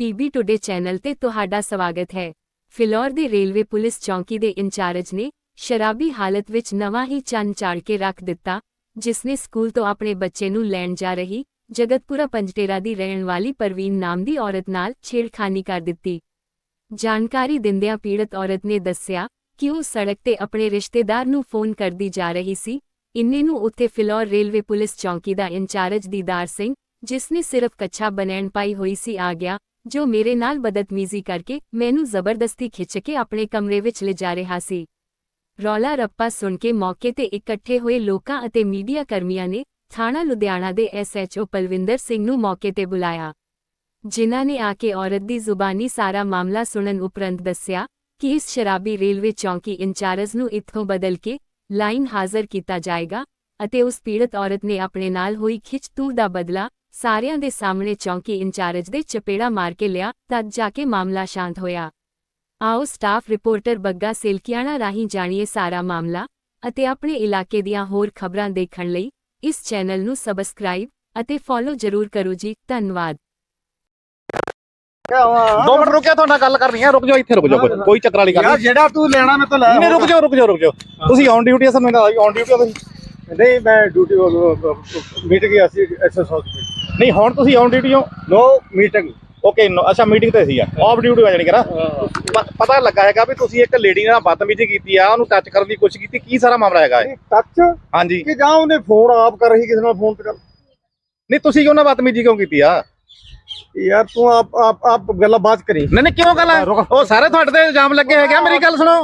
PB today channel ਤੇ ਤੁਹਾਡਾ ਸਵਾਗਤ ਹੈ। ਫਿਲੌਰ ਦੇ ਰੇਲਵੇ ਪੁਲਿਸ ਚੌਂਕੀ ਦੇ ਇੰਚਾਰਜ ਨੇ ਸ਼ਰਾਬੀ ਹਾਲਤ ਵਿੱਚ ਨਵਾਂ ਹੀ ਚੰਨ ਚਾੜ ਕੇ ਰੱਖ ਦਿੱਤਾ, ਜਿਸਨੇ ਸਕੂਲ ਤੋਂ ਆਪਣੇ ਬੱਚੇ ਨੂੰ ਲੈਣ ਜਾ ਰਹੀ ਜਗਤਪੁਰਾ ਪੰਜਟੇਰਾ ਦੀ ਰਹਿਣ ਵਾਲੀ ਪਰਵੀਨ ਨਾਮ ਦੀ ਔਰਤ ਨਾਲ ਛੇੜਖਾਨੀ ਕਰ ਦਿੱਤੀ। ਜਾਣਕਾਰੀ ਦਿੰਦਿਆਂ ਪੀੜਤ ਔਰਤ ਨੇ ਦੱਸਿਆ ਕਿ ਉਹ ਸੜਕ ਤੇ ਆਪਣੇ ਰਿਸ਼ਤੇਦਾਰ ਨੂੰ ਫੋਨ ਕਰਦੀ ਜਾ ਰਹੀ ਸੀ। ਇੰਨੇ ਨੂੰ ਉੱਥੇ ਫਿਲੌਰ ਰੇਲਵੇ ਪੁਲਿਸ ਚੌਂਕੀ ਦਾ ਇੰਚਾਰਜ ਦੀਦਾਰ ਸਿੰਘ ਜਿਸ ਨੇ ਸਿਰਫ ਕੱਛਾ ਬਨੈਣ ਪਾਈ ਹੋਈ ਸੀ, ਆ ਗਿਆ। ਜੋ ਮੇਰੇ ਨਾਲ ਬਦਤਮੀਜ਼ੀ ਕਰਕੇ ਮੈਨੂੰ ਜ਼ਬਰਦਸਤੀ ਖਿੱਚ ਕੇ ਆਪਣੇ ਕਮਰੇ ਵਿੱਚ ਲਿਜਾ ਰਿਹਾ ਸੀ। ਰੌਲਾ ਰੱਪਾ ਸੁਣ ਕੇ ਮੌਕੇ ਤੇ ਇਕੱਠੇ ਹੋਏ ਲੋਕਾਂ ਅਤੇ ਮੀਡੀਆ ਕਰਮੀਆਂ ਨੇ ਥਾਣਾ ਲੁਧਿਆਣਾ ਦੇ ਐਸਐਚਓ ਪਲਵਿੰਦਰ ਸਿੰਘ ਨੂੰ ਮੌਕੇ ਤੇ ਬੁਲਾਇਆ। ਜਿਨ੍ਹਾਂ ਨੇ ਆ ਕੇ ਔਰਤ ਦੀ ਜ਼ੁਬਾਨੀ ਸਾਰਾ ਮਾਮਲਾ ਸੁਣਨ ਉਪਰੰਤ ਦੱਸਿਆ ਕਿ ਇਸ ਸ਼ਰਾਬੀ ਰੇਲਵੇ ਚੌਂਕੀ ਇੰਚਾਰਜ ਨੂੰ ਇੱਥੋਂ ਬਦਲ ਕੇ ਲਾਈਨ ਹਾਜ਼ਰ ਕੀਤਾ ਜਾਏਗਾ ਅਤੇ ਉਸ ਪੀੜਤ ਔਰਤ ਨੇ ਆਪਣੇ ਨਾਲ ਹੋਈ ਖਿੱਚ-ਤੂ ਦਾ ਬਦਲਾ ਸਾਰਿਆਂ ਦੇ ਸਾਹਮਣੇ ਚੌਂਕੀ ਇੰਚਾਰਜ ਦੇ ਚਪੇੜਾ ਮਾਰ ਕੇ ਲਿਆ ਤਦ ਜਾ ਕੇ ਮਾਮਲਾ ਸ਼ਾਂਤ ਹੋਇਆ। ਆਓ ਸਟਾਫ ਰਿਪੋਰਟਰ ਬੱਗਾ ਸਿਲਕਿਆਣਾ ਰਾਹੀਂ ਜਾਣੀਏ ਸਾਰਾ ਮਾਮਲਾ ਅਤੇ ਆਪਣੇ ਇਲਾਕੇ ਦੀਆਂ ਹੋਰ ਖਬਰਾਂ ਦੇਖਣ ਲਈ ਇਸ ਚੈਨਲ ਨੂੰ ਸਬਸਕ੍ਰਾਈਬ ਅਤੇ ਫੋਲੋ ਜ਼ਰੂਰ ਕਰੋ ਜੀ ਧੰਨਵਾਦ। ਦੋ ਮਿੰਟ ਰੁਕਿਆ ਤੁਹਾਡਾ ਗੱਲ ਕਰਨੀ ਹੈ ਰੁਕ ਜਾਓ ਇੱਥੇ ਰੁਕ ਜਾਓ ਕੋਈ- ਕੋਈ ਚੱਕਰ ਵਾਲੀ ਗੱਲ ਯਾਰ ਨਹੀਂ। ਜਿਹੜਾ ਤੂੰ ਲੈਣਾ ਮੈਂ ਤੋਂ ਲੈ ਨਹੀਂ ਰੁਕ ਜਾਓ ਰੁਕ ਜਾਓ ਰੁਕ ਜਾਓ। ਤੁਸੀਂ ਔਨ ਡਿਊਟੀ ਆ ਸਾਨੂੰ ਔਨ ਡਿਊਟੀ ਆ ਤੁਸੀਂ। ਨਹੀਂ ਮੈਂ ਡਿਊਟੀ ਮੀਟਿੰਗ ਗਿਆ ਸੀ ਐਸਐਸ ਹਸਪੀਟਲ ਨਹੀਂ ਹੁਣ ਤੁਸੀਂ ਔਨ ਡਿਊਟੀ ਹੋ? ਨੋ ਮੀਟਿੰਗ ਓਕੇ ਅੱਛਾ ਮੀਟਿੰਗ ਤੇ ਸੀ ਆ। ਆਫ ਡਿਊਟੀ ਆ ਜਾਣੀ ਕਿ ਨਾ? ਪ- ਪਤਾ ਲੱਗਾ ਹੈਗਾ ਵੀ ਤੁਸੀਂ ਇੱਕ ਲੇਡੀ ਨਾਲ ਬਦਤਮੀਜ਼ੀ ਕੀਤੀ ਆ ਉਹਨੂੰ ਟੱਚ ਕਰਨ ਦੀ ਕੋਸ਼ਿਸ਼ ਕੀਤੀ ਕੀ ਸਾਰਾ ਮਾਮਲਾ ਹੈਗਾ ਇਹ? ਟੱਚ ਹਾਂਜੀ। ਕਿ ਜਾਂ ਉਹਨੇ ਫੋਨ ਆਪ ਕਰ ਰਹੀ ਕਿਸੇ ਨਾਲ ਫੋਨ ਤੇ ਗੱਲ? ਨਹੀਂ ਤੁਸੀਂ ਕਿਉਂ ਨਾ ਬਦਤਮੀਜ਼ੀ ਕਿਉਂ ਕੀਤੀ ਆ? ਯਾਰ ਤੂੰ ਆਪ ਆਪ ਆਪ ਗੱਲਾਂ ਬਾਤ ਕਰੀ। ਨਹੀਂ ਨਹੀਂ ਕਿਉਂ ਗੱਲ? ਉਹ ਸਾਰੇ ਤੁਹਾਡੇ ਤੇ ਇਲਜ਼ਾਮ ਲੱਗੇ ਹੈਗੇ ਆ, ਮੇਰੀ ਗੱਲ ਸੁਣੋ।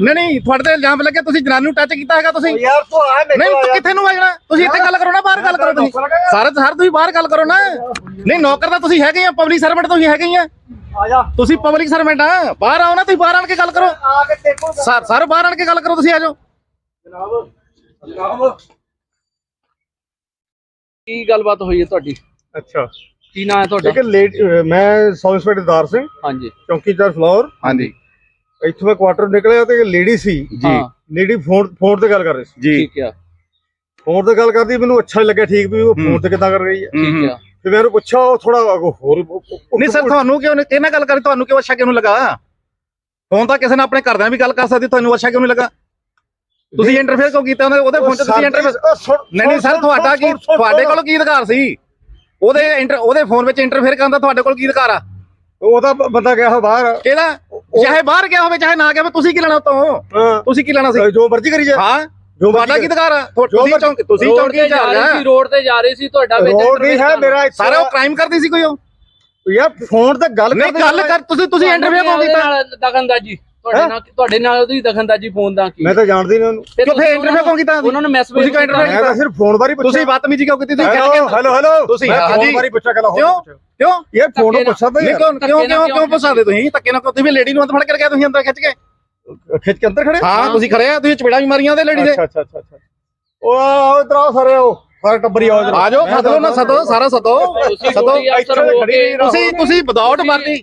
ਨਹੀਂ। ਨਹੀਂ ਤੁਹਾਡੇ ਤੇ ਇਲਜ਼ਾਮ ਲੱਗੇ ਤੁਸੀਂ ਜਨਾਨੀ ਨੂੰ ਟੱਚ ਕੀਤਾ ਹੈਗਾ ਤੁਸੀਂ। ਯਾਰ ਤੂੰ ਆ ਨਹੀਂ ਤੂੰ ਕਿੱਥੇ ਨੂੰ ਆ ਜਾਣਾ? ਤੁਸੀਂ ਇੱਥੇ ਗੱਲ ਕਰੋ ਨਾ ਬਾਹਰ ਗੱਲ ਕਰੋ ਤੁਸੀਂ। ਸਾਰੇ ਸਰ ਤੁਸੀਂ ਬਾਹਰ ਗੱਲ ਕਰੋ ਨਾ। ਨਹੀਂ ਨੌਕਰ ਤਾਂ ਤੁਸੀਂ ਹੈਗੇ ਆ ਪਬਲਿਕ ਸਰਵੈਂਟ ਤੁਸੀਂ ਹੈਗੇ ਹੀ ਆ। ਆ ਜਾ। ਤੁਸੀਂ ਪਬਲਿਕ ਸਰਵੈਂਟ ਆ। ਬਾਹਰ ਆਓ ਨਾ ਤੁਸੀਂ ਬਾਹਰ ਆਣ ਕੇ ਗੱਲ ਕਰੋ। ਆ ਕੇ ਦੇਖੋ। ਸਰ ਸਰ ਬਾਹਰ ਆਣ ਕੇ ਗੱਲ ਕਰੋ ਤੁਸੀਂ ਆ ਜਾਓ। ਜਨਾਬ ਜਨਾਬ। ਕੀ ਗੱਲਬਾਤ ਹੋਈ ਹੈ ਤੁਹਾਡੀ? ਅੱਛਾ। ਕੀ ਨਾਂ ਹੈ ਤੁਹਾਡਾ? ਹੈ ਲੇਟ ਮੈਂ ਸਬ ਇੰਸਪੈਕਟਰ ਦਾਰ ਸਿੰਘ ਹਾਂਜੀ। ਚੌਂਕੀਦਾਰ ਫਲੋਰ। ਹਾਂਜੀ। ਇੱਥੋਂ ਮੈਂ ਕੁਆਟਰ ਨਿਕਲਿਆ ਤੇ ਲੇਡੀ ਸੀ। ਜੀ। ਹਾਂ। ਲੇਡੀ ਫੋਨ ਫੋਨ ਤੇ ਗੱਲ ਕਰ ਰਹੀ ਸੀ। ਜੀ। ਠੀਕ ਆ। ਫੋਨ ਤੇ ਗੱਲ ਕਰਦੀ ਮੈਨੂੰ ਅੱਛਾ ਲੱਗਿਆ ਠੀਕ ਵੀ ਉਹ। ਫੋਨ ਤੇ ਕਿੱਦਾਂ ਕਰ ਰਹੀ ਹੈ। ਠੀਕ ਆ। ਤੇ ਮੈਂ ਉਹਨੂੰ ਪੁੱਛਿਆ ਉਹ ਥੋੜਾ ਹੋਰ ਨਹੀਂ ਸਰ ਤੁਹਾਨੂੰ ਕਿਉਂ ਨਹੀਂ ਇਹਨਾਂ ਗੱਲ ਕਰੀ ਤੁਹਾਨੂੰ ਕਿਉਂ ਅੱਛਾ ਕਿਉਂ ਲੱਗਾ? ਫੋਨ ਤਾਂ ਕਿਸੇ ਨੇ ਆਪਣੇ ਘਰਦਿਆਂ ਵੀ ਗੱਲ ਕਰ ਸਕਦੀ ਤੁਹਾਨੂੰ ਅੱਛਾ ਕਿਉਂ ਨਹੀਂ ਲੱਗਾ? ਤੁਸੀਂ ਇੰਟਰਫੇਅਰ ਕਿਉਂ ਕੀਤਾ ਉਹਦੇ ਫੋਨ 'ਚ ਤੁਸੀਂ ਇੰਟਰਫੇਅਰ ਨਹੀਂ ਨਹੀਂ ਸਰ ਤੁਹਾਡਾ ਕੀ ਤੁਹਾਡੇ ਕੋਲ ਕੀ ਅਧਿਕਾਰ ਸੀ? ਉਹਦੇ ਇੰਟਰ ਉਹਦੇ ਫੋਨ ਵਿੱਚ ਇੰਟਰਫੇਅਰ ਕਰਨ ਦਾ ਤੁਹਾਡੇ ਕੋਲ ਕੀ ਅਧਿਕਾਰ ਆ? ਉਹਦਾ ਬੰਦਾ ਗਿਆ ਹੋਇਆ ਬਾਹਰ। ਕਿਹਦਾ? ਚਾਹੇ ਬਾਹਰ ਗਿਆ ਹੋਵੇ ਚਾਹੇ ਨਾ ਗਿਆ ਹੋਵੇ ਤੁਸੀਂ ਕੀ ਲੈਣਾ ਉਤੋਂ? ਹਾਂ। ਤੁਸੀਂ ਕੀ ਲੈਣਾ ਸੀ? ਜੋ ਮਰਜ਼ੀ ਕਰੀ ਜਾ ਹਾਂ। ਜੋ ਤੁਹਾਡਾ ਕੀ ਅਧਿਕਾਰ ਆ? ਤੁਸੀਂ ਚੌਂਕ ਤੁਸੀਂ ਚੌਂਕੀ ਤੇ ਜਾ ਰਹੀ ਸੀ ਰੋਡ ਤੇ ਜਾ ਰਹੀ ਸੀ ਤੁਹਾਡਾ ਵਿੱਚ ਰੋਡ ਨਹੀਂ ਹੈ ਮੇਰਾ ਇੱਥੇ ਸਾਰੇ ਉਹ ਕ੍ਰਾਈਮ ਕਰਦੀ ਸੀ ਕੋਈ ਉਹ? ਯਾਰ ਫੋਨ ਤੇ ਗੱਲ ਨਹੀਂ ਕਰਦੇ ਗੱਲ ਕਰ ਤੁਸੀਂ ਤੁਸੀਂ ਇੰਟਰਵਿਊ ਕਿਉਂ ਕੀਤਾ ਦਖਲਅੰਦਾਜ਼ੀ। ਤੁਹਾਡੇ? ਨਾਲ ਤੁਹਾਡੇ ਨਾਲ ਉਹਦੀ ਦਖਲਅੰਦਾਜ਼ੀ ਫੋਨ ਦਾ ਕੀ? ਮੈਂ ਤਾਂ ਜਾਣਦੀ ਨਹੀਂ ਉਹਨੂੰ। ਤੇ ਤੁਸੀਂ ਇੰਟਰਵਿਊ ਕਿਉਂ ਕੀਤਾ ਉਹਨਾਂ ਨੂੰ ਮੈਸੇਜ ਤੁਸੀਂ ਕਿਉਂ interview ਮੈਂ ਤਾਂ ਸਿਰਫ ਫੋਨ ਬਾਰੇ ਪੁੱਛਿਆ। ਤੁਸੀਂ ਬਦਤਮੀਜ਼ੀ ਕਿਉਂ ਕੀਤੀ? ਤੁਸੀਂ ਹੈਲੋ ਹੈਲੋ ਹੈਲੋ ਤੁਸੀਂ-। ਫੋਨ ਬਾਰੇ ਪੁੱਛਿਆ ਕਹਿੰਦਾ ਕਿਉਂ? ਕਿਉਂ? ਯਾਰ ਫੋਨ ਨੂੰ ਪੁੱਛਦਾ ਨਹੀਂ ਤਾਂ ਕਿਉਂ ਕਿਉਂ ਕਿਉਂ ਕਿਉਂ ਪੁੱਛ ਸਕਦੇ ਤੁਸੀਂ? ਧੱਕੇ ਨਾਲ ਤੁਸੀਂ ਵੀ ਲੇਡੀ ਨੂੰ ਅੰਦਰ ਫੜ ਕੇ ਗਿਆ ਤੁਸੀਂ ਅੰਦਰ ਖਿੱਚ ਕੇ। ਖਿੱਚ ਕੇ ਅੰਦਰ ਖੜੇ ਹਾਂ? ਤੁਸੀਂ ਖੜੇ ਆ ਤੁਸੀਂ ਚਪੇੜਾ ਵੀ ਮਾਰੀਆਂ ਉਹਦੇ ਲੇਡੀ ਦੇ। ਅੱਛਾ ਅੱਛਾ ਅੱਛਾ ਅੱਛਾ। ਉਹ ਆਓ ਇਧਰ ਆਓ ਸਾਰੇ ਆਓ ਸਾਰੇ ਟੱਬਰੀ ਆਓ ਇੱਧਰ। ਆ ਜਾਓ ਮੈਂ ਸਦੋ ਨਾ ਸਦੋ ਸਾਰਾ ਸਦੋ ਤੁਸੀਂ ਸਦੋ ਇੱਥੇ ਖੜੀ। ਤੁਸੀਂ ਤੁਸੀਂ ਵਿਦਆਊਟ ਵਰਦੀ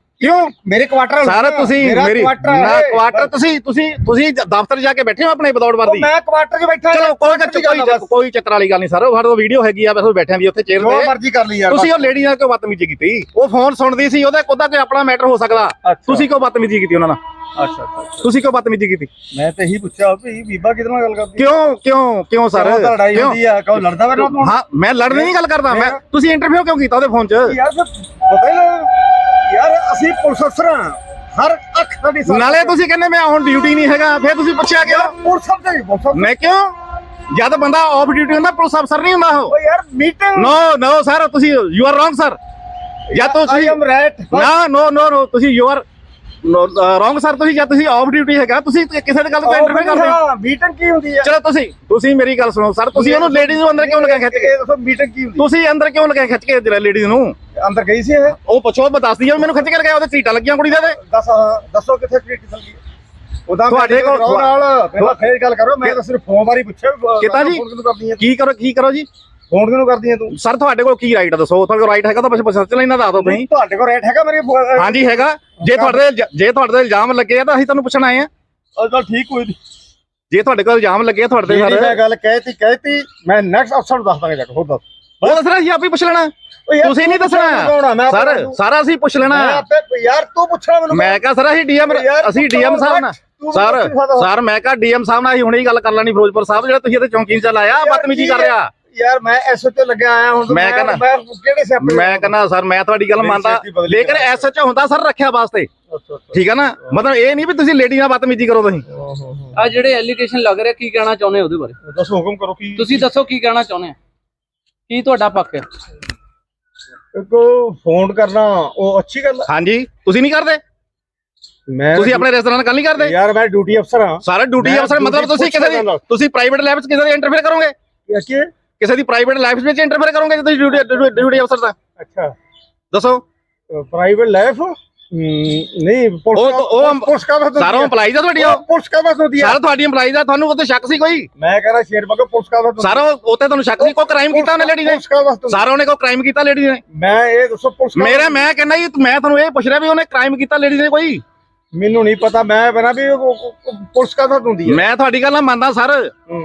ਕਿਉਂ? ਮੇਰੇ ਕੁਆਟਰ ਸਾਰਾ ਤੁਸੀਂ ਮੇਰਾ ਨਾ। ਕੁਆਟਰ ਤੁਸੀਂ ਤੁਸੀਂ ਤੁਸੀਂ ਦਫ਼ਤਰ ਜਾ ਕੇ ਬੈਠੇ ਹੋ ਆਪਣੇ ਉਹ ਵਰਦੀ? ਮੈਂ ਕੁਆਟਰ 'ਚ ਬੈਠਾ ਚਲੋ ਕੋਈ ਕੋਈ। ਕੋਈ ਚੱਕਰ ਵਾਲੀ ਗੱਲ ਨਹੀਂ ਸਰ ਉਹ ਸਾਡੇ ਵੀਡੀਓ ਹੈਗੀ ਆ ਬਸ ਉਹ ਬੈਠੇ ਵੀ ਉੱਥੇ ਚੇਅਰ ਤੇ। ਮਰਜ਼ੀ ਕਰ ਲਈ ਯਾਰ ਤੁਸੀਂ ਉਹ ਲੇਡੀ ਨਾਲ ਕਿਉਂ ਬਦਤਮੀਜ਼ੀ ਕੀਤੀ? ਉਹ ਫੋਨ ਸੁਣਦੀ ਸੀ ਉਹਦਾ ਉਹਦਾ ਕੋਈ ਆਪਣਾ ਮੈਟਰ ਹੋ ਸਕਦਾ। ਤੁਸੀਂ ਕਿਉਂ ਬਦਤਮੀਜ਼ੀ ਕੀਤੀ ਉਹਨਾਂ ਨਾਲ? ਅੱਛਾ ਅੱਛਾ ਤੁਸੀਂ ਕਿਉਂ ਬਦਤਮੀਜ਼ੀ ਕੀਤੀ? ਮੈਂ ਤੇ ਇਹੀ ਪੁੱਛਿਆ ਵੀ ਬੀਬਾ ਨਾਲ ਗੱਲ ਕਰਦੀ? ਕਿਉਂ ਕਿਉਂ ਕਿਉਂ ਸਰ ਲੜਾਈ? ਹੁੰਦੀ ਆ? ਕਹੋ ਲੜਦਾ ਨਾਲ ਹਾਂ ਮੈਂ ਲੜਨ ਦੀ ਨਹੀਂ ਗੱਲ ਕਰਦਾ ਮੈਂ ਫਿਰ? ਤੁਸੀਂ ਇੰਟਰਵਿਊ ਕਿਉਂ ਕੀਤਾ ਉਹਦੇ ਫੋਨ 'ਚ? ਯਾਰ ਫਿਰ ਪਤਾ ਹੀ ਯਾਰ ਅਸੀਂ ਪੁਲਿਸ ਅਫਸਰ ਹਾਂ। ਹਰ ਅੱਖ ਸਾਡੀ ਨਾਲੇ ਤੁਸੀਂ ਕਹਿੰਦੇ ਮੈਂ ਹੁਣ ਡਿਊਟੀ ਨਹੀਂ ਹੈਗਾ ਫਿਰ ਤੁਸੀਂ ਪੁੱਛਿਆ ਕਿਉਂ? ਪੁਲਿਸ ਅਫਸਰ ਨਹੀਂ ਪੁਲਿਸ ਅਫਸਰ। ਮੈਂ ਕਿਉਂ? ਜਦ ਬੰਦਾ ਆਫ ਡਿਊਟੀ ਹੁੰਦਾ ਪੁਲਿਸ ਅਫਸਰ ਨਹੀਂ ਹੁੰਦਾ ਉਹ। ਓ ਯਾਰ ਮੀਟਿੰਗ ਨੋ ਨੋ ਸਰ ਤੁਸੀਂ ਯੂ ਆਰ ਰੋਂਗ ਸਰ ਜਾਂ ਆਈ ਤੁਸੀਂ ਐਮ ਰਾਈਟ ਨਾ ਨੋ ਨੋ ਨੋ ਤੁਸੀਂ ਯੂ ਆਰ ਰੋਂਗ ਸਰ ਤੁਸੀਂ ਜਾਂ ਤੁਸੀਂ ਆਫ ਡਿਊਟੀ ਹੈਗਾ ਤੁਸੀਂ ਕਿਸੇ ਦੀ ਗੱਲ ਤੋਂ ਇੰਟਰਵਿਊ ਕਰਦੇ ਹੋ। ਮੀਟਿੰਗ ਕੀ ਹੁੰਦੀ ਹੈ ਚਲੋ ਤੁਸੀਂ ਤੁਸੀਂ ਮੇਰੀ ਗੱਲ ਸੁਣੋ ਸਰ ਤੁਸੀਂ ਉਹਨੂੰ ਲੇਡੀਜ਼ ਨੂੰ ਅੰਦਰ ਕਿਉਂ ਲਗਾ ਖਿੱਚ ਕੇ? ਇਹ ਦੱਸੋ ਮੀਟਿੰਗ ਕੀ ਹੁੰਦੀ ਤੁਸੀਂ ਅੰਦਰ ਕਿਉਂ ਲਗਾ ਖਿੱਚ ਕੇ ਲੇਡੀਜ਼ ਨੂੰ? ਹੈ? ਅੰਦਰ ਗਈ ਸੀ ਇਹ। ਉਹ ਪੁੱਛੋ ਮੈਂ ਦੱਸਦੀ ਹਾਂ ਮੈਨੂੰ ਖਿੱਚ ਕੇ ਲਗਾਇਆ ਉਹਦੇ ਚੀਟਾਂ ਲੱਗੀਆਂ ਕੁੜੀ ਦੇ ਤੇ ਦੱਸ ਹਾਂ, ਦੱਸੋ ਕਿੱਥੇ ਟ੍ਰੀਟ ਚੱਲ ਗਈ। ਉਹਦਾ ਤੁਹਾਡੇ ਕੋਲ- ਨਾਲ ਪਹਿਲਾਂ ਫੇਰ ਗੱਲ ਕਰੋ ਮੈਂ ਤਾਂ ਸਿਰਫ ਫੋਨ ਬਾਰੇ ਪੁੱਛਿਆ ਵੀ, ਕਿੱਦਾਂ ਜੀ? ਫੋਨ ਕਿਉਂ ਕਰਦੀ ਹੈ ਕੀ ਕਰੋ ਕੀ ਕਰੋ ਜੀ? ਫੋਨ ਕਿਉਂ ਕਰਦੀ ਹੈ ਤੂੰ? ਸਰ ਤੁਹਾਡੇ ਕੋਲ ਕੀ ਰਾਈਟ ਆ ਦੱਸੋ? ਤੁਹਾਡੇ ਕੋਲ ਰਾਈਟ ਹੈਗਾ ਤਾਂ ਬਸ ਬਸ ਚਲਾ ਇਹਨਾਂ ਦੱਸ ਦਿਓ ਤੁਸੀਂ। ਤੁਹਾਡੇ ਕੋਲ ਰੇਟ ਹੈਗਾ ਮੇਰੇ ਹਾਂਜੀ ਹੈਗਾ। ਜੇ ਤੁਹਾਡੇ ਤੇ ਇਲਜ਼ਾ- ਜੇ ਤੁਹਾਡੇ ਤੇ ਇਲਜ਼ਾਮ ਲੱਗੇ ਆ ਤਾਂ ਅਸੀਂ ਤੁਹਾਨੂੰ ਪੁੱਛਣ ਆਏ ਆ। ਚਲ ਠੀਕ ਨਹੀਂ ਜੇ ਤੁਹਾਡੇ ਕੋਲ ਇਲਜ਼ਾਮ ਲੱਗੇ ਆ ਤੁਹਾਡੇ ਤੇ ਜਿਹੜੀ ਸਰ। ਗੱਲ ਕਹਿਤੀ ਕਹਿਤੀ ਮੈਂ ਨੈਕਸਟ ਅਫਸਰ ਨੂੰ ਦੱਸ ਦਾਂਗਾ ਜਾ ਕੇ ਹੋਰ ਦੱਸ। ਉਹ ਦੱਸਣਾ ਸੀ ਆਪ ਹੀ ਪੁੱਛ ਲੈਣਾ। ਤੁਸੀਂ ਨਹੀਂ ਦੱਸਣਾ। ਸਰ ਸਾਰਾ ਅਸੀਂ ਪੁੱਛ ਲੈਣਾ। ਯਾਰ ਤੂੰ ਪੁੱਛਣਾ ਮੈਨੂੰ ਮੈਂ ਕਹਾ ਸਰ ਅਸੀਂ ਡੀਐਮ ਅਸੀਂ ਡੀਐਮ ਸਾਹਿਬ ਨਾਲ। ਸਰ। ਸਰ ਮੈਂ ਕਹਾ ਡੀਐਮ ਸਾਹਿਬ ਨਾਲ ਅਸੀਂ ਹੁਣੇ ਹੀ ਗੱਲ ਕਰ ਲੈਣੀ ਫਿਰੋਜ਼ਪੁਰ ਸਾਹਿਬ ਜਿਹੜਾ ਤੁਸੀਂ ਇੱਥੇ ਚੌਂਕੀ 'ਚ ਲਾਇਆ ਬਦਤਮੀਜ਼ੀ ਕਰ? ਰਿਹਾ। ਯਾਰ ਮੈਂ ਐਸਓਚ ਲੱਗਿਆ ਆਇਆ ਹੁਣ ਮੈਂ ਕਹਿੰਦਾ- ਮੈਂ ਕਿਹੜੇ ਸਿਆਪੇ ਮੈਂ ਕਹਿੰਦਾ ਸਰ ਮੈਂ ਤੁਹਾਡੀ ਗੱਲ ਮੰਨਦਾ। ਲੇਕਿਨ ਕਰਾ। ਐਸਐਚ ਹੁੰਦਾ ਸਰ ਰੱਖਿਆ ਵਾਸਤੇ। ਠੀਕ ਹੈ ਨਾ? ਮਤਲਬ ਇਹ ਨਹੀਂ ਵੀ ਤੁਸੀਂ ਲੇਡੀ ਨਾਲ ਬਦਤਮੀਜ਼ੀ ਕਰੋ ਤੁਸੀਂ। ਆ ਜਿਹੜੇ ਐਲੀਗੇਸ਼ਨ ਲੱਗ ਰਿਹਾ ਕੀ ਕਹਿਣਾ ਚਾਹੁੰਦੇ ਉਹਦੇ ਬਾਰੇ? ਦੱਸੋ ਹੁਕਮ ਕਰੋ ਕੀ ਤੁਸੀਂ ਦੱਸੋ ਕੀ ਕਹਿਣਾ ਚਾਹੁੰਦੇ ਆ ਕੀ ਤੁਹਾਡਾ ਪੱਕ ਹੈ? ਕੋ ਫੋਨ ਕਰਨਾ ਉਹ ਅੱਛੀ ਗੱਲ ਆ। ਹਾਂਜੀ ਤੁਸੀਂ ਨਹੀਂ ਕਰਦੇ? ਮੈਂ ਤੁਸੀਂ ਆਪਣੇ ਰੈਸਟੋਰੈਂਟ ਨਾਲ ਗੱਲ ਨਹੀਂ ਕਰਦੇ? ਯਾਰ ਮੈਂ ਡਿਊਟੀ ਅਫਸਰ ਹਾਂ। ਸਾਰੇ ਡਿਊਟੀ ਮੈਂ ਅਫਸਰ ਮਤਲਬ duty ਤੁਸੀਂ ਕਿਸੇ ਦੀ ਤੁਸੀਂ ਪ੍ਰਾਈਵੇਟ ਲਾਈਫ 'ਚ ਕਿਸੇ ਦੀ ਇੰਟਰਫੇਅਰ ਕਰੋਗੇ? ਕੀ ਕਿਸੇ ਦੀ ਪ੍ਰਾਈਵੇਟ ਲਾਈਫ ਵਿੱਚ ਇੰਟਰਫੇਅਰ ਕਰੋਗੇ ਜੇ ਤੁਸੀਂ ਡਿਊਟੀ ਡਿਊਟੀ ਅਫਸਰ ਦਾ ਅੱਛਾ। ਦੱਸੋ। ਪ੍ਰਾਈਵੇਟ ਲਾਈਫ ਨਹੀਂ ਪੁਲਿਸ ਪੁਲਿਸ ਕਾ ਬਸ ਸਾਰਾ EMPLOYEES ਆ? ਤੁਹਾਡੀ ਪੁਲਿਸ ਕਾ ਬਸ ਹੁੰਦੀ ਹੈ ਸਾਰਾ ਤੁਹਾਡੀ EMPLOYEES ਆ ਤੁਹਾਨੂੰ ਉੱਤੇ ਸ਼ੱਕ ਸੀ ਕੋਈ? ਮੈਂ ਕਹਿੰਦਾ ਸ਼ੇਰ ਬਗੋ ਪੁਲਿਸ ਕਾ ਬਸ ਸਾਰਾ ਉੱਤੇ ਤੁਹਾਨੂੰ ਸ਼ੱਕ ਸੀ ਕੋਈ ਕ੍ਰਾਈਮ ਕੀਤਾ ਉਹਨੇ ਲੇਡੀ ਨੇ? ਸਾਰਾ ਉਹਨੇ ਕੋਈ ਕ੍ਰਾਈਮ ਕੀਤਾ ਲੇਡੀ ਨੇ? ਮੈਂ ਇਹ ਦੱਸੋ ਪੁਲਿਸ ਮੇਰਾ ਮੈਂ ਕਹਿੰਦਾ ਜੀ ਮੈਂ ਤੁਹਾਨੂੰ ਇਹ ਪੁੱਛ ਰਿਹਾ ਵੀ ਉਹਨੇ ਕ੍ਰਾਈਮ ਕੀਤਾ ਲੇਡੀ ਨੇ ਕੋਈ? ਮੈਨੂੰ ਨਹੀਂ ਪਤਾ ਮੈਂ ਬਣਾ ਵੀ ਉਹ- ਉਹ- ਉਹ ਪੁਲਿਸ ਹੁੰਦੀ ਹੈ? ਮੈਂ ਤੁਹਾਡੀ ਗੱਲ ਨਾਲ ਮੰਨਦਾ ਸਰ।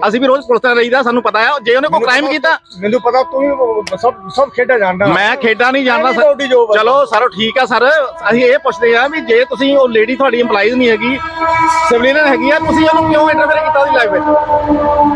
ਅਸੀਂ ਵੀ ਰੋਜ਼ ਪੁਲਿਸ ਨਾਲ ਰਹੀਦਾ ਸਾਨੂੰ ਪਤਾ ਆ ਜੇ ਉਹਨੇ ਕੋਈ ਕ੍ਰਾਈਮ ਕੀਤਾ ਮੈਨੂੰ ਪਤਾ ਤੂੰ ਵੀ ਸਭ ਸਭ ਖੇਡਾਂ ਜਾਣਦਾ ਮੈਂ ਖੇਡਾਂ ਨਹੀਂ ਜਾਣਦਾ ਸਰ। ਚਲੋ ਸਰ ਠੀਕ ਆ ਸਰ। ਅਸੀਂ ਇਹ ਪੁੱਛਦੇ ਆ ਵੀ ਜੇ ਤੁਸੀਂ ਉਹ ਲੇਡੀ ਤੁਹਾਡੀ EMPLOYEES ਨਹੀਂ ਹੈਗੀ ਸਿਵਲੀਅਨ ਹੈਗੀ ਆ ਤੁਸੀਂ ਉਹਨੂੰ ਕਿਉਂ ਇੰਟਰਫੇਅਰ ਕੀਤਾ ਉਹਦੀ ਲਾਈਫ ਵਿੱਚ?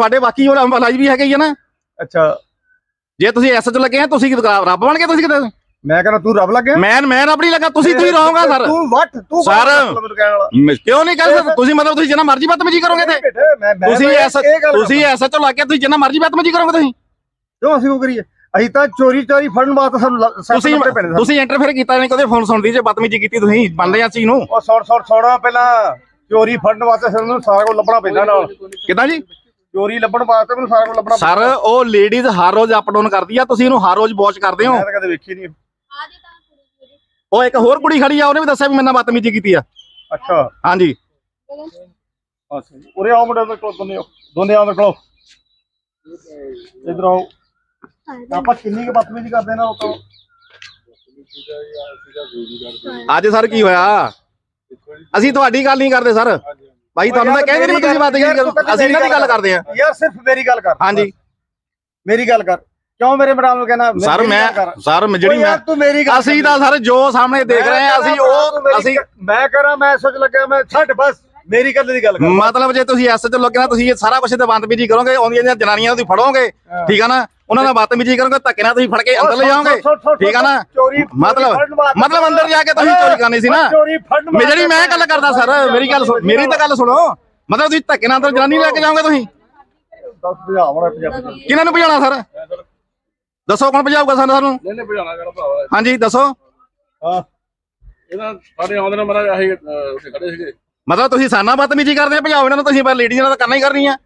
ਤੁਹਾਡੇ ਬਾਕੀ ਉਹ ਅੰਬਲਾਜ ਵੀ ਹੈਗੇ ਹੀ ਆ ਨਾ। ਅੱਛਾ। ਜੇ ਤੁਸੀਂ ਐਸ ਚ ਲੱਗੇ ਆ ਤੁਸੀਂ ਕਿਤੇ ਰੱਬ ਬਣ ਕੇ ਤੁਸੀਂ ਕਿਤੇ? ਮੈਂ ਕਹਿੰਦਾ ਤੂੰ ਰੱਬ ਲੱਗਿਆ ਮੈਂ ਮੈਂ ਰੱਬ ਨਹੀਂ ਲੱਗਾ ਤੁਸੀਂ ਤੁਸੀਂ ਰਹੋਗਾ ਸਰ। ਤੂੰ ਵੱਟ ਤੂੰ ਸਰ। ਕਿਉਂ ਨਹੀਂ ਕਰ ਸਕਦੇ? ਤੁਸੀਂ ਮਤਲਬ ਤੁਸੀਂ ਜਿੰਨਾ ਮਰਜ਼ੀ ਬਦਤਮੀਜ਼ੀ ਕਰੋਗੇ ਤੇ। ਤੁਸੀਂ ਐਸ ਤੁਸੀਂ ਐਸ ਚ ਲੱਗ ਕੇ ਤੁਸੀਂ ਜਿੰਨਾ ਮਰਜ਼ੀ ਬਦਤਮੀਜ਼ੀ ਕਰੋਗੇ ਤੁਸੀਂ। ਕਿਉਂ ਅਸੀਂ ਉਹ ਕਰੀਏ? ਅਸੀਂ ਤਾਂ ਚੋਰੀ ਚੋਰੀ ਫੜਨ ਵਾਸਤੇ ਸਾਨੂੰ ਤੁਸੀਂ। ਤੁਸੀਂ ਇੰਟਰਫੇਅਰ ਕੀਤਾ ਨਹੀਂ ਕਦੇ ਫੋਨ ਸੁਣਦੀ ਜੇ ਬਦਤਮੀਜ਼ੀ ਕੀਤੀ ਤੁਸੀਂ ਮੰਨਦੇ ਆ ਚੀਜ਼ ਨੂੰ। ਉਹ ਸੌੜ ਸੌੜ ਸੌੜਾ ਪਹਿਲਾਂ ਚੋਰੀ ਫੜਨ ਵਾਸਤੇ ਸਾਨੂੰ ਸਾਰਾ ਕੁਝ ਲੱਭਣਾ ਪੈਂਦਾ ਨਾਲ। ਕਿਦਾਂ ਜੀ? ਚੋਰੀ ਲੱਭਣ ਵਾਸਤੇ ਮੈਨੂੰ ਸਾਰਾ ਕੁਝ ਲੱਭਣਾ ਸਰ ਉਹ ਲੇਡੀਜ਼ ਹਰ ਰੋਜ਼ ਅਪ ਡਾਊਨ ਕਰਦੀ ਆ ਤੁਸੀਂ ਇਹਨੂੰ ਹਰ ਰੋਜ਼ ਵਾਚ ਕਰਦੇ ਹੋ? ਮੈਂ ਤਾਂ ਕਦੇ ਵੇਖੀ ਨਹੀਂ ਉਹ ਇੱਕ ਹੋਰ ਕੁੜੀ ਖੜੀ ਆ ਉਹਨੇ ਵੀ ਦੱਸਿਆ ਵੀ ਮੇਰੇ ਨਾਲ ਬਦਤਮੀਜ਼ੀ ਕੀਤੀ ਆ। ਅੱਛਾ। ਹਾਂਜੀ। ਅੱਛਾ ਜੀ। ਉਰੇ ਆਓ ਮੁੰਡੇ ਦੇ ਕੋਲ ਦੋਨੇ ਆਓ। ਦੋਨੇ ਆਓ ਮੇਰੇ ਕੋਲ। ਇਧਰ ਆਓ। ਆਪਾਂ ਕਿੰਨੀ ਕੁ ਬਦਤਮੀਜ਼ੀ ਕਰਦੇ ਨਾ ਉਹ ਤੋਂ। ਅੱਜ ਸਰ ਕੀ ਹੋਇਆ? ਅਸੀਂ ਤੁਹਾਡੀ ਗੱਲ ਨਹੀਂ ਕਰਦੇ ਸਰ। ਭਾਈ ਤੁਹਾਨੂੰ ਮੈਂ ਕਹਿੰਦੇ ਨਹੀਂ ਤੁਸੀਂ ਬਾਤ ਅਸੀਂ ਇਹਨਾਂ ਦੀ ਗੱਲ ਕਰਦੇ ਆ। ਯਾਰ ਸਿਰਫ ਮੇਰੀ ਗੱਲ ਕਰ। ਹਾਂਜੀ। ਮੇਰੀ ਗੱਲ ਕਰ। ਕਿਉਂ ਮੇਰੇ ਮੈਡਮ ਨੂੰ ਕਹਿਣਾ? ਸਰ ਮੈਂ। ਸਰ ਮੈਂ ਜਿਹੜੀ ਮੈਂ ਤੂੰ ਅਸੀਂ ਤਾਂ ਸਰ ਜੋ ਸਾਹਮਣੇ ਦੇਖ ਰਹੇ ਆ ਅਸੀਂ ਉਹ ਅਸੀਂ ਮੈਂ ਕਰਾਂ ਮੈਂ ਸੋਚ ਲੱਗਿਆ ਮੈਂ ਛੱਡ ਬਸ। ਮੇਰੀ ਗੱਲ ਦੀ ਗੱਲ ਕਰ ਮਤਲਬ ਜੇ ਤੁਸੀਂ ਐਸ ਚ ਲੱਗੇ ਨਾ ਤੁਸੀਂ ਇਹ ਸਾਰਾ ਕੁਝ ਤੇ ਬਦਤਮੀਜੀ ਕਰੋਗੇ ਆਉਂਦੀਆਂ ਜਿਹੜੀਆਂ ਜਨਾਨੀਆਂ ਤੁਸੀਂ ਫੜੋਗੇ ਠੀਕ ਆ ਨਾ? ਉਹਨਾਂ ਨਾਲ ਬਦਤਮੀਜੀ ਕਰੋਗੇ ਧੱਕੇ ਨਾਲ ਤੁਸੀਂ ਫੜ ਕੇ ਅੰਦਰ ਲੈ ਜਾਓਗੇ ਠੀਕ ਆ ਨਾ? ਮਤਲਬ ਮਤਲਬ ਅੰਦਰ ਜਾ ਕੇ ਤੁਸੀਂ ਚੋਰੀ ਕਰਨੀ ਸੀ ਨਾ। ਜਿਹੜੀ ਮੈਂ ਗੱਲ ਕਰਦਾ ਸਰ ਮੇਰੀ ਗੱਲ ਸੁਣ- ਮੇਰੀ ਤਾਂ ਗੱਲ ਸੁਣੋ। ਮਤਲਬ ਤੁਸੀਂ ਧੱਕੇ ਨਾਲ ਅੰਦਰ ਜਨਾਨੀ ਲੈ ਕੇ ਜਾਓਗੇ ਤੁਸੀਂ? ਕਿਹਨਾਂ ਨੂੰ ਭਜਾਉਣਾ ਸਰ? ਦੱਸੋ ਕੌਣ ਭਜਾਊਗਾ ਸਾਨੂੰ ਸਾਨੂੰ? ਨਹੀਂ ਨਹੀਂ ਭਜਾਣਾ ਕਿਹੜਾ ਭਰਾਵਾ ਹਾਂਜੀ ਦੱਸੋ। ਹਾਂ। ਇਹਨਾਂ ਸਾਡੇ ਆਉਂਦੇ ਨੇ ਮਰਾ ਆਹੀ ਉੱਥੇ ਖੜੇ ਸੀਗੇ। ਮਤਲਬ ਤੁਸੀਂ ਸਾਨਾ ਬਦਤਮੀਜੀ ਕਰਦੇ ਆ, ਭਜਾਓ ਇਹਨਾਂ ਨੂੰ, ਤੁਸੀਂ ਪਰ ਲੇਡੀਜ਼ ਨਾਲ ਤਾਂ ਕਰਨਾ ਹੀ ਕਰਨੀ ਆ।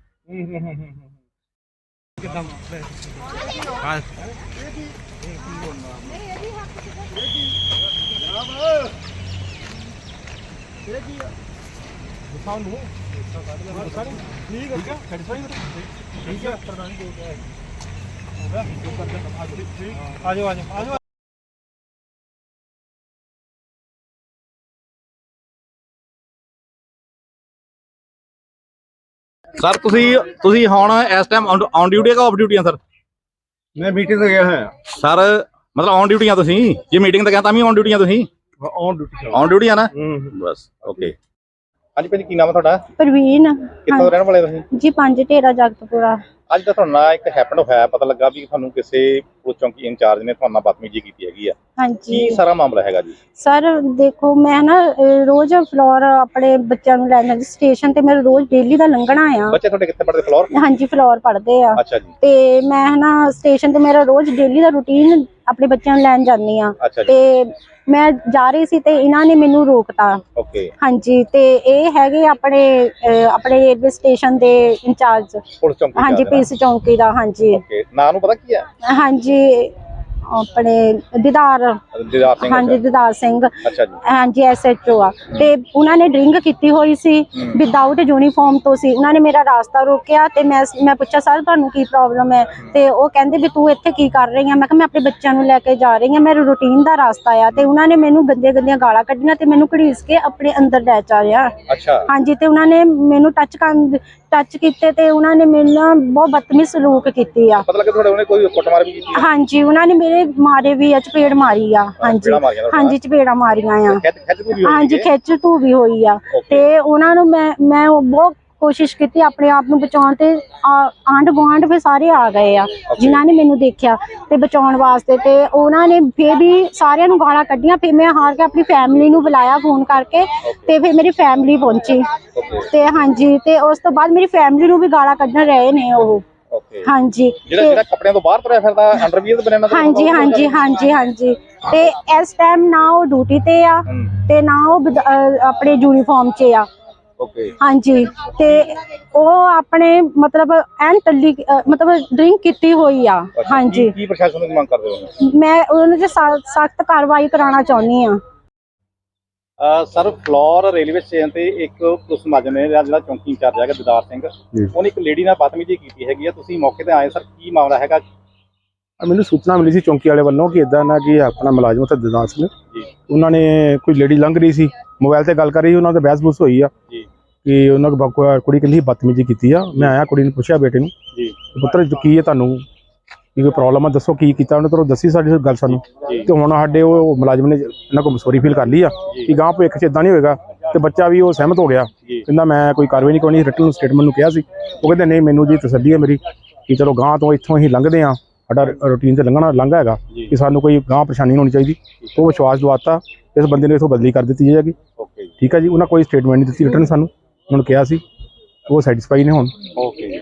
ਸਰ ਤੁਸੀਂ ਤੁਸੀਂ ਹੁਣ ਇਸ ਟਾਈਮ ਔਨ ਡਿਊਟੀ ਆ ਕਿ ਆਫ ਡਿਊਟੀ ਆ ਸਰ? ਮੈਂ ਮੀਟਿੰਗ ਤੇ ਗਿਆ ਹਾਂ ਸਰ ਮਤਲਬ ਔਨ ਡਿਊਟੀ ਆ ਤੁਸੀਂ? ਜੇ ਮੀਟਿੰਗ ਤੇ ਗਿਆ ਤਾਂ ਵੀ ਔਨ ਡਿਊਟੀ ਆ ਤੁਸੀਂ? ਔਨ ਡਿਊਟੀ ਔਨ ਡਿਊਟੀ ਆ ਨਾ? ਹੂੰ ਬਸ ਓਕੇ ਹਾਂਜੀ ਭਾਜੀ ਕੀ ਨਾਮ ਹੈ ਤੁਹਾਡਾ? ਪ੍ਰਵੀਨ। ਕਿੱਥੋਂ ਰਹਿਣ ਵਾਲੇ ਤੁਸੀਂ? ਜੀ ਪੰਜ ਢੇਰਾ ਜਗਤਪੁਰਾ। ਅੱਜ ਦਾ ਤੁਹਾਨੂੰ ਨਾਲ ਇੱਕ ਹੈਪਨ ਹੋਇਆ ਪਤਾ ਲੱਗਾ ਵੀ ਤੁਹਾਨੂੰ ਕਿਸੇ ਪੁਲਿਸ ਚੌਂਕੀ ਇੰਚਾਰਜ ਨੇ ਤੁਹਾਨੂੰ ਨਾਲ ਬਦਤਮੀਜ਼ੀ ਕੀਤੀ ਹੈਗੀ ਆ। ਹਾਂਜੀ। ਕੀ ਸਾਰਾ ਮਾਮਲਾ ਹੈਗਾ ਜੀ? ਸਰ ਦੇਖੋ ਮੈਂ ਨਾ ਅਹ, ਰੋਜ਼ ਫਲੋਰ ਆਪਣੇ ਬੱਚਿਆਂ ਨੂੰ ਲੈਣ ਜਾਂਦੀ ਸਟੇਸ਼ਨ ਤੇ ਮੇਰਾ ਰੋਜ਼ ਡੇਲੀ ਦਾ ਲੰਘਣਾ ਆ। ਬੱਚੇ ਤੁਹਾਡੇ ਕਿੱਥੇ ਪੜਦੇ ਫਲੋਰ ਹਾਂਜੀ ਫਲੋਰ ਪੜ੍ਹਦੇ ਆ। ਅੱਛਾ ਜੀ। ਤੇ ਮੈਂ ਨਾ ਸਟੇਸ਼ਨ ਤੇ ਮੇਰਾ ਰੋਜ਼ ਡੇਲੀ ਦਾ ਰੁਟੀਨ ਆਪਣੇ ਬੱਚਿਆਂ ਨੂੰ ਲੈਣ ਜਾਂਦੀ ਆ। ਅੱਛਾ ਜੀ। ਤੇ ਮੈਂ ਜਾ ਰਹੀ ਸੀ ਤੇ ਇਹਨਾਂ ਨੇ ਮੈਨੂੰ ਰੋਕਤਾ। ਓਕੇ ਹਾਂਜੀ ਤੇ ਇਹ ਹੈਗੇ ਆਪਣੇ ਅਹ, ਆਪਣੇ ਰੇਲਵੇ ਸਟੇਸ਼ਨ ਦੇ ਇੰਚਾਰਜ। ਪੁਲਿਸ ਚੌਂਕੀ ਹਾਂਜੀ ਪੀਸ ਚੌਂਕੀ ਦਾ ਹਾਂਜੀ। ਓਕੇ ਨਾਂ ਨੂੰ ਪਤਾ ਕੀ ਹੈ? ਹਾਂਜੀ ਆਪਣੇ ਦਿਦਾਰ। ਦਿਦਾਰ ਸਿੰਘ ਹਾਂਜੀ ਦਿਦਾਰ ਸਿੰਘ। ਅੱਛਾ ਜੀ। ਹਾਂਜੀ ਐਸਐਚਓ ਆ। ਤੇ ਉਹਨਾਂ ਨੇ ਡਰਿੰਕ ਕੀਤੀ ਹੋਈ ਸੀ ਵਿਦਆਊਟ ਯੂਨੀਫਾਰਮ ਤੋਂ ਸੀ। ਉਹਨਾਂ ਨੇ ਮੇਰਾ ਰਾਸਤਾ ਰੋਕਿਆ ਤੇ ਮੈਂ ਮੈਂ ਪੁੱਛਿਆ ਸਰ ਤੁਹਾਨੂੰ ਕੀ ਪ੍ਰੋਬਲਮ ਹੈ? ਤੇ ਉਹ ਕਹਿੰਦੇ ਵੀ ਤੂੰ ਇੱਥੇ ਕੀ ਕਰ ਰਹੀ ਆ ਮੈਂ ਕਿਹਾ ਮੈਂ ਆਪਣੇ ਬੱਚਿਆਂ ਨੂੰ ਲੈ ਕੇ ਜਾ ਰਹੀ ਆ ਮੇਰਾ ਰੂਟੀਨ ਦਾ ਰਾਸਤਾ ਆ। ਤੇ ਉਹਨਾਂ ਨੇ ਮੈਨੂੰ ਗੰਦੀਆਂ ਗੰਦੀਆਂ ਗਾਲਾਂ ਕੱਢੀਆਂ ਤੇ ਮੈਨੂੰ ਘੜੀਸ ਕੇ ਆਪਣੇ ਅੰਦਰ ਲੈ ਚਾਰਿਆ ਅੱਛਾ। ਹਾਂਜੀ ਤੇ ਉਹਨਾਂ ਨੇ ਮੈਨੂੰ ਟੱਚ ਕਰਨ ਟੱਚ ਕੀਤੇ ਤੇ ਉਹਨਾਂ ਨੇ ਮੇਰੇ ਨਾਲ ਬਹੁਤ ਬਦਤਮੀਜ਼ ਸਲੂਕ ਕੀਤੀ ਆ। ਪਤਾ ਲੱਗਾ ਤੁਹਾਡੇ ਉਹਨੇ ਕੋਈ ਕੁੱਟਮਾਰ ਵੀ ਕੀਤੀ ਹੈ ਹਾਂਜੀ ਉਹਨਾਂ ਨੇ ਮੇਰੇ ਮਾਰੇ ਵੀ ਆ ਚਪੇੜ ਮਾਰੀ ਆ। ਹਾਂਜੀ। ਚਪੇੜਾਂ ਮਾਰੀਆਂ ਤੁਹਾਡੇ ਹਾਂਜੀ ਚਪੇੜਾਂ ਮਾਰੀਆਂ ਆ। ਖਿੱਚ ਖਿੱਚ ਪੂਰੀ ਹੋਈ ਹਾਂਜੀ? ਖਿੱਚ ਧੂ ਵੀ ਹੋਈ ਆ. ਤੇ ਉਹਨਾਂ ਨੂੰ ਮੈਂ ਮੈਂ ਉਹ ਬਹੁਤ ਕੋਸ਼ਿਸ਼ ਕੀਤੀ ਆਪਣੇ ਆਪ ਨੂੰ ਬਚਾਉਣ ਤੇ ਆਂਢ ਗੁਆਂਢ ਫਿਰ ਸਾਰੇ ਆ ਗਏ ਆ ਜਿਨ੍ਹਾਂ ਨੇ ਮੈਨੂੰ ਦੇਖਿਆ ਤੇ ਬਚਾਉਣ ਵਾਸਤੇ ਤੇ ਉਹਨਾਂ ਨੇ ਫੇਰ ਵੀ ਸਾਰਿਆਂ ਨੂੰ ਗਾਲਾਂ ਕੱਢੀਆਂ ਫਿਰ ਮੈਂ ਹਾਰ ਕੇ ਆਪਣੀ ਫੈਮਿਲੀ ਨੂੰ ਬੁਲਾਇਆ ਫੋਨ ਕਰਕੇ ਤੇ ਫਿਰ ਮੇਰੀ ਫੈਮਿਲੀ ਪਹੁੰਚੀ। ਤੇ ਹਾਂਜੀ ਤੇ ਉਸ ਤੋਂ ਬਾਅਦ ਮੇਰੀ ਫੈਮਿਲੀ ਨੂੰ ਵੀ ਗਾਲਾਂ ਕੱਢਣ ਰਹੇ ਨੇ ਉਹ। ਹਾਂਜੀ ਜਿਹੜਾ ਕੱਪੜਿਆਂ ਤੋਂ ਬਾਹਰ ਤੁਰਿਆ ਫਿਰਦਾ ਅੰਡਰਵੀਅਰ ਬਨੇਨਾ ਹਾਂਜੀ ਹਾਂਜੀ ਹਾਂਜੀ ਹਾਂਜੀ। ਤੇ ਇਸ ਟਾਈਮ ਨਾ ਉਹ ਡਿਊਟੀ ਤੇ ਆ ਤੇ ਨਾ ਉਹ ਆਪਣੇ ਯੂਨੀਫਾਰਮ 'ਚ ਆ। ਓਕੇ ਹਾਂਜੀ ਤੇ ਉਹ ਆਪਣੇ ਮਤਲਬ ਐਨ ਟੱਲੀ ਮਤਲਬ ਡਰਿੰਕ ਕੀਤੀ ਹੋਈ ਆ ਹਾਂਜੀ। ਕੀ ਪ੍ਰਸ਼ਾਸਨ ਨੂੰ ਮੰਗ ਕਰਦੇ ਹੋ? ਮੈਂ ਉਹਨਾਂ ਤੇ ਸਖਤ ਕਾਰਵਾਈ ਕਰਾਉਣਾ ਚਾਹੁੰਦੀ ਆ। ਅ ਸਰ ਫਲੋਰ ਰੇਲਵੇ ਸਟੇਸ਼ਨ ਤੇ ਇੱਕ ਪੁਲਿਸ ਮੁਲਾਜ਼ਮ ਨੇ ਜਿਹੜਾ ਚੌਂਕੀ ਇੰਚਾਰਜ ਹੈਗਾ ਦਿਦਾਰ ਸਿੰਘ ਉਹਨੇ ਇੱਕ ਲੇਡੀ ਨਾਲ ਬਦਤਮੀਜ਼ੀ ਕੀਤੀ ਹੈਗੀ ਆ। ਤੁਸੀਂ ਮੌਕੇ ਤੇ ਆਏ ਸਰ ਕੀ ਮਾਮਲਾ ਹੈਗਾ? ਆ ਮੈਨੂੰ ਸੂਚਨਾ ਮਿਲੀ ਸੀ ਚੌਂਕੀ ਵਾਲੇ ਵੱਲੋਂ ਕਿ ਇਦਾਂ ਨਾ ਕਿ ਆਪਣਾ ਮੁਲਾਜ਼ਮ ਉੱਥੇ ਦਿਦਾਸ ਨੇ ਜੀ। ਉਹਨਾਂ ਨੇ ਕੋਈ ਲੇਡੀ ਲੰਘ ਰਹੀ ਸੀ ਮੋਬਾਈਲ ਤੇ ਗੱਲ ਕਰ ਰਹੀ ਸੀ, ਉਹਨਾਂ ਦਾ ਬਹਿਸ ਬੂਸ ਹੋਈ ਆ। ਕਿ ਉਹਨਾਂ ਕੋਲ ਬ- ਕੁੜੀ ਕਹਿੰਦੀ ਬਦਤਮੀਜ਼ੀ ਕੀਤੀ ਆ। ਮੈਂ ਆਇਆ ਕੁੜੀ ਨੂੰ ਪੁੱਛਿਆ ਬੇਟੇ ਨੂੰ ਜੀ। ਕਿ ਪੁੱਤਰ ਕੀ ਹੈ ਤੁਹਾਨੂੰ? ਕੀ ਕੋਈ ਪ੍ਰੋਬਲਮ ਆ? ਦੱਸੋ ਕੀ ਕੀਤਾ ਉਹਨੇ? ਤੁਹਾਨੂੰ ਦੱਸੀ ਸਾਡੀ ਗੱਲ ਸਾਨੂੰ। ਤੇ ਹੁਣ ਸਾਡੇ ਉਹ ਮੁਲਾਜ਼ਮ ਨੇ ਇਹਨਾਂ ਕੋਲ ਸੌਰੀ ਫੀਲ ਕਰ ਲਈ ਆ ਕਿ ਗਾਂ ਭਵਿੱਖ ਚ ਇਦਾਂ ਨਹੀਂ ਹੋਏਗਾ। ਤੇ ਬੱਚਾ ਵੀ ਉਹ ਸਹਿਮਤ ਹੋ ਗਿਆ। ਕਹਿੰਦਾ ਮੈਂ ਕੋਈ ਕਾਰਵਾਈ ਨਹੀਂ ਕਰਨੀ ਰਿਟਰਨ ਸਟੇਟਮੈਂਟ ਨੂੰ ਕਿਹਾ ਸੀ। ਉਹ ਕਹਿੰਦੇ ਨਹੀਂ ਮੈਨੂੰ ਜੀ ਤਸੱਲੀ ਹੈ ਮੇਰੀ ਕਿ ਚਲੋ ਗਾਂ ਤੋਂ ਇੱਥੋਂ ਹੀ ਲੰਘਦੇ ਆ ਸਾਡਾ ਰੂਟੀਨ ਤੇ ਲੰਘਣਾ ਲੰਘਾ ਹੈਗਾ। ਕਿ ਸਾਨੂੰ ਕੋਈ ਗਾਂ ਪਰੇਸ਼ਾਨੀ ਨਹੀਂ ਹੋਣੀ ਚਾਹੀਦੀ। ਉਹ ਵਿਸ਼ਵਾਸ ਦਵਾਤਾ ਇਸ ਬੰਦੇ ਨੇ ਇਥੋਂ ਬਦਲੀ ਕਰ ਦਿੱਤੀ ਜਾਏਗੀ। ਠੀਕ ਹੈ ਜੀ? ਉਹਨਾਂ ਕੋਈ ਸਟੇਟਮੈਂਟ ਨਹੀਂ ਦਿੱਤੀ ਰਿਟਰਨ ਸਾਨੂੰ। ਹੁਣ ਕਿਹਾ ਸੀ ਉਹ ਸੈਟੀਸਫਾਈ ਨੇ ਹੁਣ। ਓਕੇ